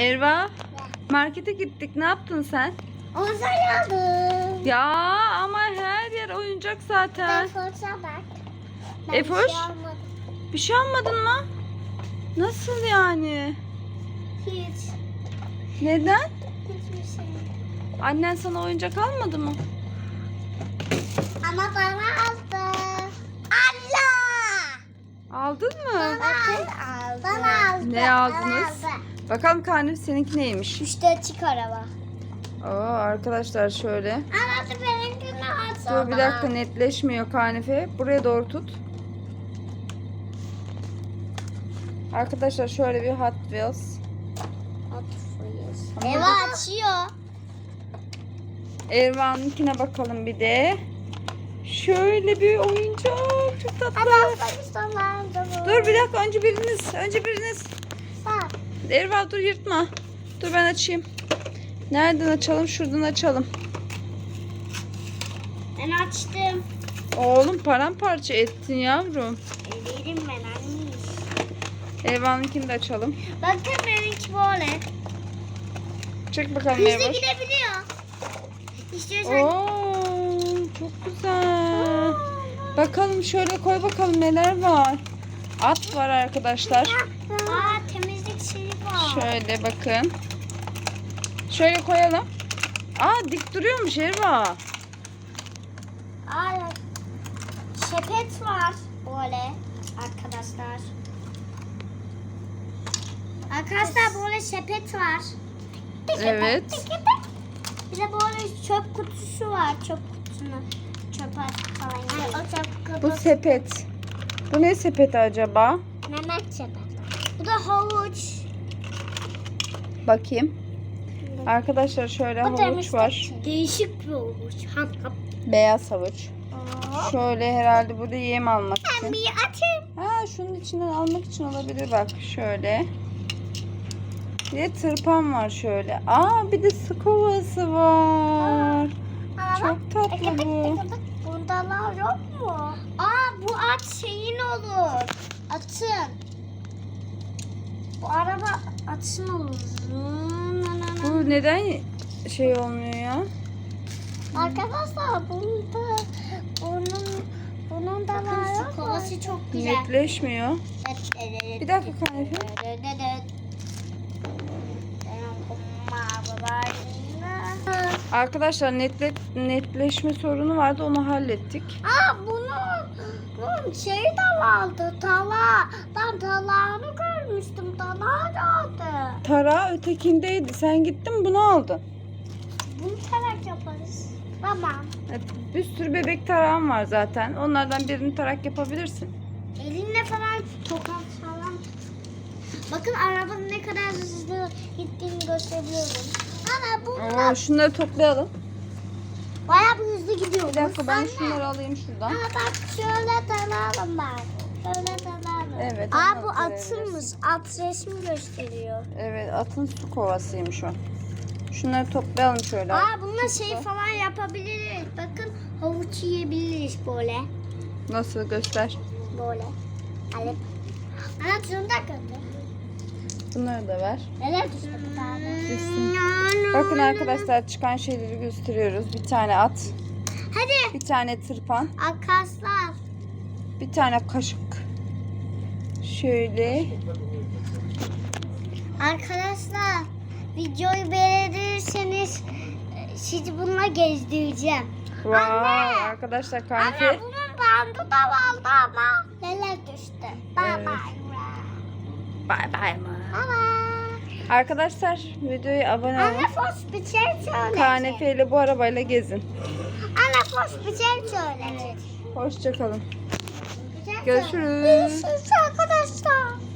Erva markete gittik. Ne yaptın sen? Ondan aldım. Ya ama her yer oyuncak zaten. Eforsa bak. Ben Efoş? bir şey almadım. Bir şey almadın mı? Nasıl yani? Hiç. Neden? Hiçbir şey. Annen sana oyuncak almadı mı? Ama bana aldı. Allah! Aldın mı? Bana aldı. Bana aldı. Ne aldınız? Bakalım karnım seninki neymiş? İşte açık araba. Oo arkadaşlar şöyle. Anladı benimkini aldı. Dur bir dakika netleşmiyor Kanife. Buraya doğru tut. Arkadaşlar şöyle bir Hot Wheels. Eva açıyor. Ervan'ınkine bakalım bir de. Şöyle bir oyuncak. Çok tatlı. Dur bir dakika önce biriniz. Önce biriniz. Erva dur yırtma. Dur ben açayım. Nereden açalım? Şuradan açalım. Ben açtım. Oğlum paramparça ettin yavrum. Ederim ben anne. Ervan'ınkini de açalım. Bakın benimki böyle. Çek bakalım Hızlı Erva. gidebiliyor. İstiyorsan. Oo, çok güzel. Bakalım şöyle koy bakalım neler var. At var arkadaşlar. Aa temizlik var. Şöyle bakın. Şöyle koyalım. Aa dik duruyormuş Erva. Aa sepet var böyle arkadaşlar. Arkadaşlar böyle sepet var. Evet. Bir de böyle çöp kutusu var. Çöp kutusunu çöp falan. Yani o çöp Bu kutusu. sepet. Bu ne sepeti acaba? Mehmet sepet. Bu da havuç. Bakayım. Arkadaşlar şöyle Bu havuç var. Değişik bir havuç. Hap. Beyaz havuç. Şöyle herhalde burada yem almak Ben için. bir atayım. Ha şunun içinden almak için olabilir bak şöyle. Bir de tırpan var şöyle. Aa bir de su kovası var. Çok tatlı bu. Bundalar yok mu? Aa bu at şeyin olur. Atın. Bu araba atın olur. Bu neden şey olmuyor ya? Arkadaşlar bunda bunun bunun da var? Kovası çok güzel. Netleşmiyor. Bir dakika Kanife. Arkadaşlar netle, netleşme sorunu vardı onu hallettik. Aa bunun, bunun şey de vardı tala. Ben talağını görmüştüm. Talağı vardı. Tara ötekindeydi. Sen gittin bunu aldın. Bunu tarak yaparız. Tamam. Evet, Bir sürü bebek tarağım var zaten. Onlardan birini tarak yapabilirsin. Elinle falan tokat falan. Bakın arabanın ne kadar hızlı gittiğini gösteriyorum. Ana bu Oo, şunları toplayalım. bayağı bir hızlı gidiyor. Bir dakika ben Anne. şunları alayım şuradan. Aa bak şöyle dalalım bak. Şöyle dalalım. Evet, Aa bu atılmış. At resmi gösteriyor. Evet atın su kovasıymış o. Şunları toplayalım şöyle. Aa bununla şey falan yapabiliriz. Bakın havuç yiyebiliriz böyle. Nasıl göster. Böyle. Alıp. Ana şunu da gönder. Bunları da ver. Neler düştü bu tane? Düşsün. Bakın arkadaşlar çıkan şeyleri gösteriyoruz. Bir tane at, Hadi bir tane tırpan, arkadaşlar. bir tane kaşık. Şöyle. Arkadaşlar videoyu beğenirseniz e, sizi bununla gezdireceğim. Vay Anne. arkadaşlar Anne Kanife. bunun bandı da vardı ama neler düştü. Bye Evet. bye. Mı? Bye bye. Arkadaşlar videoya abone olun. Anne fos bir şey bu arabayla gezin. Anne fos bir şey. Hoşçakalın. Görüşürüz. Görüşürüz arkadaşlar.